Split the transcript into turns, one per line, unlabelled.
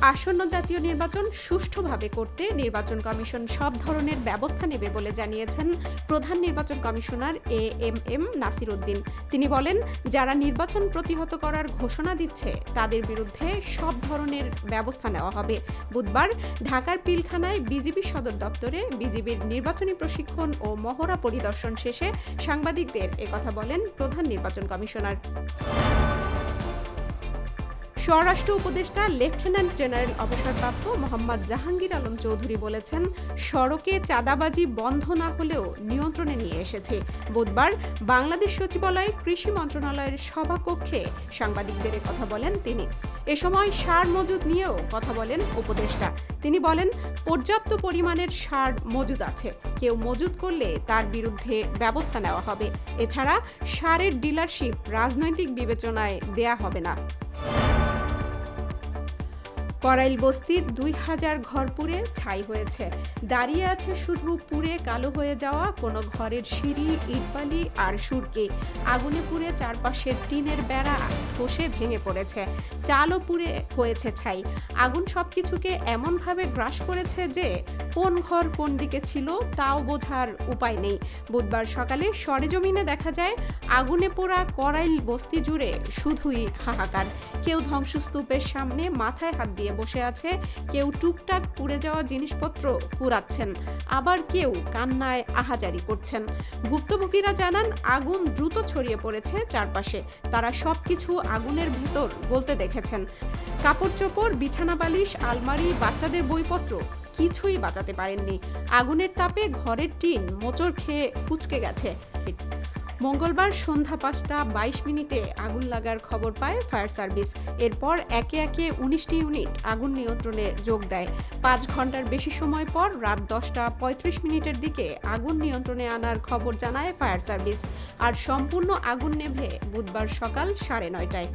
আসন্ন জাতীয় নির্বাচন সুষ্ঠুভাবে করতে নির্বাচন কমিশন সব ধরনের ব্যবস্থা নেবে বলে জানিয়েছেন প্রধান নির্বাচন commissioner A M M Nasir Uddin. তিনি বলেন, যারা নির্বাচন প্রতিহত করার ঘোষণা দিচ্ছে, তাদের বিরুদ্ধে সব ধরনের ব্যবস্থা নেওয়া হবে। বুধবার ঢাকার পিলখানায় বিজিবি সদর দপ্তরে বিজিবির নির্বাচনী প্রশিক্ষণ ও মহড়া পরিদর্শন শেষে সাংবাদিকদের একথা বলেন প্রধান নির্বাচন কমিশনার। স্বরাষ্ট্র উপদেষ্টা, লেফটেন্যান্ট জেনারেল অবসরপ্রাপ্ত মোহাম্মদ জাহাঙ্গীর আলম চৌধুরী বলেছেন, সড়কে চাঁদাবাজি বন্ধ না হলেও নিয়ন্ত্রণে নিয়ে এসেছে। বুধবার বাংলাদেশ সচিবালয়ে কৃষি মন্ত্রণালয়ের সভাকক্ষে সাংবাদিকদের কথা বলেন তিনি। এ সময় সার মজুদ নিয়েও কথা বলেন উপদেষ্টা। তিনি বলেন, পর্যাপ্ত পরিমাণের সার মজুদ আছে। কেউ মজুদ করলে তার বিরুদ্ধে ব্যবস্থা নেওয়া হবে। এছাড়া সারের ডিলারশিপ রাজনৈতিক বিবেচনায় দেয়া হবে না। করাইল বস্তির দুই হাজার ঘর পুড়ে ছাই হয়েছে। দাঁড়িয়ে আছে শুধু পুড়ে কালো হয়ে যাওয়া কোনো ঘরের সিঁড়ি, ইটবালি আর সুরকি। আগুনে পুড়ে চারপাশের টিনের বেড়া ধসে ভেঙে পড়েছে। চালও পুড়ে হয়েছে ছাই। আগুন সবকিছুকে এমনভাবে গ্রাস করেছে যে, কোন ঘর কোন দিকে ছিল তাও বোঝার উপায় নেই। বুধবার সকালে সরেজমিনে দেখা যায়, আগুনে পোড়া করাইল বস্তি জুড়ে শুধুই হাহাকার। কেউ ধ্বংসস্তূপের সামনে মাথায় হাত দিয়ে বসে আছে, কেউ টুকটাক পুড়ে যাওয়া জিনিসপত্র কুড়াচ্ছেন, আবার কেউ কান্নায় আহাজারি করছেন। ভুক্তভোগীরা জানান, আগুন দ্রুত ছড়িয়ে পড়েছে চারপাশে। তারা সবকিছু আগুনের ভেতর গলতে দেখেছেন। কাপড় চোপড় বিছানা বালিশ, আলমারি, বাচ্চাদের বইপত্র কিছুই বাঁচাতে পারেননি। আগুনের তাপে ঘরের টিন মোচড় খেয়ে কুচকে গেছে। মঙ্গলবার সন্ধ্যা পাঁচটা বাইশ মিনিটে আগুন লাগার খবর পায় ফায়ার সার্ভিস। এরপর একে একে উনিশটি ইউনিট আগুন নিয়ন্ত্রণে যোগ দেয়। পাঁচ ঘণ্টার বেশি সময় পর রাত দশটা পঁয়ত্রিশ মিনিটের দিকে আগুন নিয়ন্ত্রণে আনার খবর জানায় ফায়ার সার্ভিস। আর সম্পূর্ণ আগুন নেভে বুধবার সকাল সাড়ে নয়টায়।